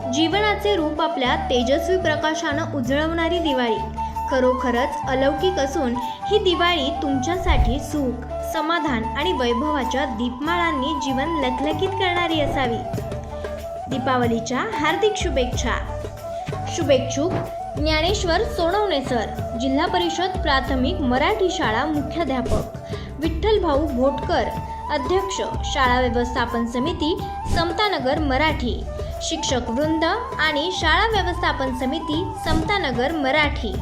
जीवनाचे रूप आपल्या तेजस्वी प्रकाशानं उजळवणारी दिवाळी. खरोखरच अलौकिक असून ही दिवाळी तुमच्यासाठी सुख समाधान आणि वैभवाच्या दीपमाळांनी जीवन लखलखित करणारी असावी. दीपावलीच्या हार्दिक शुभेच्छा. शुभेच्छुक ज्ञानेश्वर सोनवणे सर जिल्हा परिषद प्राथमिक मराठी शाळा मुख्याध्यापक. विठ्ठल भाऊ भोटकर अध्यक्ष शाळा व्यवस्थापन समिती समतानगर मराठी. शिक्षक वृंद आणि शाळा व्यवस्थापन समिती समतानगर मराठी.